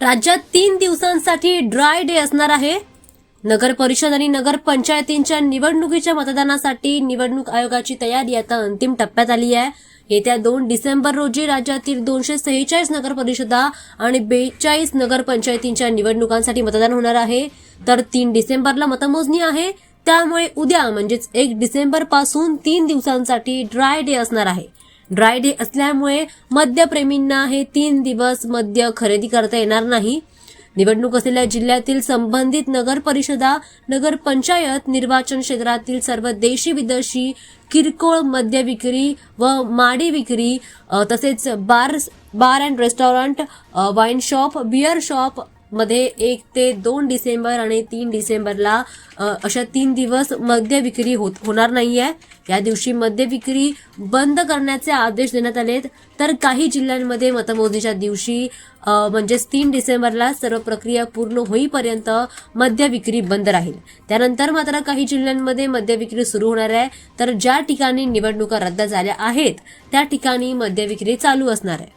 राज्यात तीन दिवसांसाठी ड्राय डे असणार आहे. नगर परिषद आणि नगर पंचायतींच्या निवडणुकीच्या मतदानासाठी निवडणूक आयोगाची तयारी आता अंतिम टप्प्यात आली आहे. येत्या दोन डिसेंबर रोजी राज्यातील दोनशे सेहेचाळीस नगर परिषदा आणि बेचाळीस नगर पंचायतींच्या निवडणुकांसाठी मतदान होणार आहे. तर तीन डिसेंबरला मतमोजणी आहे. त्यामुळे उद्या म्हणजेच एक डिसेंबरपासून तीन दिवसांसाठी ड्राय डे असणार आहे. ड्राय डे असल्यामुळे मद्यप्रेमींना हे तीन दिवस मद्य खरेदी करता येणार नाही. निवडणूक असलेल्या जिल्ह्यातील संबंधित नगर परिषदा निर्वाचन क्षेत्रातील सर्व देशी विदेशी किरकोळ मद्य विक्री व माडी विक्री तसेच bar bar and restaurant wine shop beer shop मध्ये एक ते दोन डिसेंबर आणि तीन डिसेंबरला अशा तीन दिवस मद्य विक्री होत होणार नाहीये. या दिवशी मद्य विक्री बंद करण्याचे आदेश देण्यात आलेत. तर काही जिल्ह्यांमध्ये मतमोजणीच्या दिवशी म्हणजेच तीन डिसेंबरला सर्व प्रक्रिया पूर्ण होईपर्यंत मद्य विक्री बंद राहील. त्यानंतर मात्र काही जिल्ह्यांमध्ये मद्य विक्री सुरू होणार आहे. तर ज्या ठिकाणी निवडणुका रद्द झाल्या आहेत त्या ठिकाणी मद्य विक्री चालू असणार आहे.